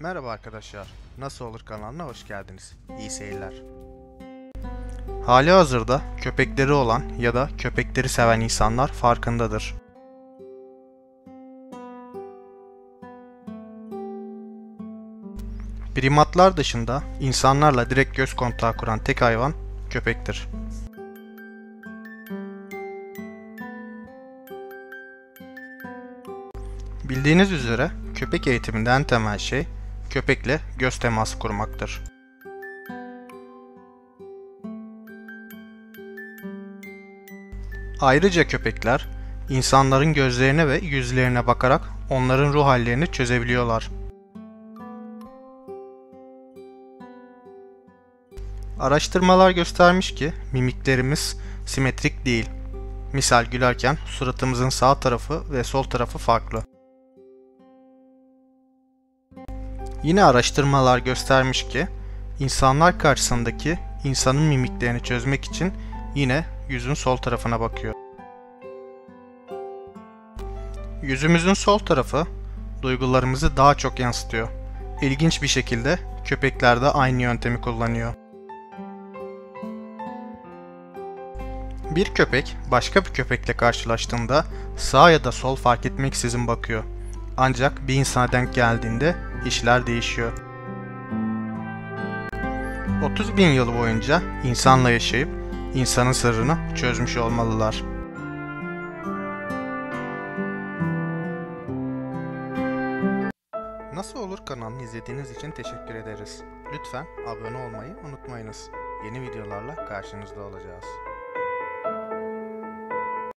Merhaba arkadaşlar. Nasıl olur kanalına hoş geldiniz. İyi seyirler. Hali hazırda köpekleri olan ya da köpekleri seven insanlar farkındadır. Primatlar dışında insanlarla direkt göz kontağı kuran tek hayvan köpektir. Bildiğiniz üzere köpek eğitiminde en temel şey köpekle göz teması kurmaktır. Ayrıca köpekler insanların gözlerine ve yüzlerine bakarak onların ruh hallerini çözebiliyorlar. Araştırmalar göstermiş ki mimiklerimiz simetrik değil. Misal gülerken suratımızın sağ tarafı ve sol tarafı farklı. Yine araştırmalar göstermiş ki insanlar karşısındaki insanın mimiklerini çözmek için yine yüzün sol tarafına bakıyor. Yüzümüzün sol tarafı duygularımızı daha çok yansıtıyor. İlginç bir şekilde köpekler de aynı yöntemi kullanıyor. Bir köpek başka bir köpekle karşılaştığında sağ ya da sol fark etmeksizin bakıyor. Ancak bir insana denk geldiğinde işler değişiyor. 30 bin yıl boyunca insanla yaşayıp insanın sırrını çözmüş olmalılar. Nasıl olur kanalını izlediğiniz için teşekkür ederiz. Lütfen abone olmayı unutmayınız. Yeni videolarla karşınızda olacağız.